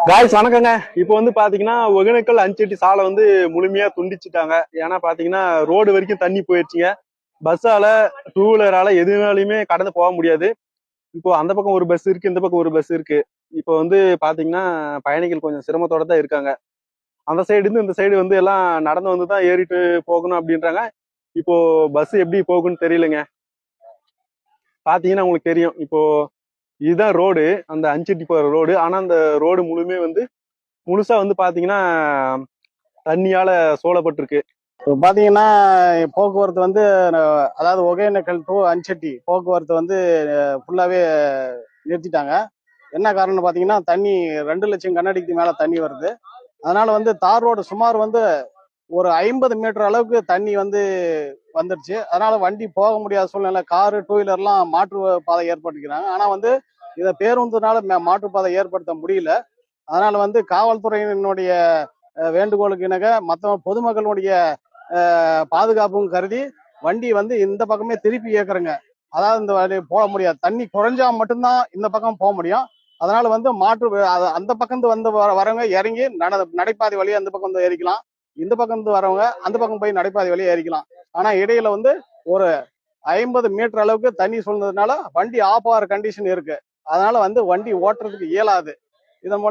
Guys வணக்கங்க. இப்போ வந்து பாத்தீங்கன்னா ஒகேனக்கல் அஞ்செட்டி சாலை வந்து முழுமையா துண்டிச்சிட்டாங்க. ஏன்னா பாத்தீங்கன்னா ரோடு வரைக்கும் தண்ணி போயிடுச்சுங்க பஸ்ஸால டூ வீலரால எதுனாலையுமே கடந்து போக முடியாது. இப்போ அந்த பக்கம் ஒரு பஸ் இருக்கு இந்த பக்கம் ஒரு பஸ் இருக்கு. இப்போ வந்து பாத்தீங்கன்னா பயணிகள் கொஞ்சம் சிரமத்தோட தான் இருக்காங்க. அந்த சைடு இருந்து இந்த சைடு வந்து எல்லாம் நடந்து வந்து தான் ஏறிட்டு போகணும் அப்படின்றாங்க. இப்போ பஸ் எப்படி போகும்னு தெரியலங்க. பாத்தீங்கன்னா உங்களுக்கு தெரியும். இப்போ இதுதான் ரோடு. அந்த அஞ்சட்டி போகிற ரோடு. ஆனால் அந்த ரோடு முழுமே வந்து முழுசா வந்து பார்த்தீங்கன்னா தண்ணியால சூழப்பட்டிருக்கு. இப்போ பார்த்தீங்கன்னா போக்குவரத்து வந்து அதாவது ஒகேனக்கல் டு அஞ்சட்டி போக்குவரத்து வந்து ஃபுல்லாகவே நிறுத்திட்டாங்க. என்ன காரணம்னு பார்த்தீங்கன்னா தண்ணி ரெண்டு லட்சம் கண்ணாடிக்கு மேலே தண்ணி வருது. அதனால வந்து தார் ரோடு சுமார் வந்து ஒரு ஐம்பது மீட்டர் அளவுக்கு தண்ணி வந்து வந்துடுச்சு அதனால வண்டி போக முடியாத சூழ்நிலை காரு டூ வீலர்லாம் மாற்று பாதை ஏற்பட்டுக்கிறாங்க ஆனால் வந்து இதை பேருந்துனால மாற்றுப்பாதை ஏற்படுத்த முடியல. அதனால வந்து காவல்துறையினுடைய வேண்டுகோளுக்கு இணங்க மற்ற பொதுமக்களுடைய பாதுகாப்பும் கருதி வண்டி வந்து இந்த பக்கமே திருப்பி இயக்குறங்க. அதாவது இந்த வழி போக முடியாது. தண்ணி குறைஞ்சா மட்டும்தான் இந்த பக்கம் போக முடியும். அதனால வந்து மாற்று அந்த பக்கம் வந்து வர- வரவங்க இறங்கி நட நடைபாதை வழியா அந்த பக்கம் வந்து ஏறிக்கலாம். இந்த பக்கம் இருந்து வரவங்க அந்த பக்கம் போய் நடைபாதை வழியா ஏறிக்கலாம். ஆனா இடையில வந்து ஒரு ஐம்பது மீட்டர் அளவுக்கு தண்ணி சூழ்ந்ததுனால வண்டி ஆஃப் ஆகிற கண்டிஷன் இருக்கு. அதனால வந்து வண்டி ஓட்டுறதுக்கு இயலாது. இதன் மூலம்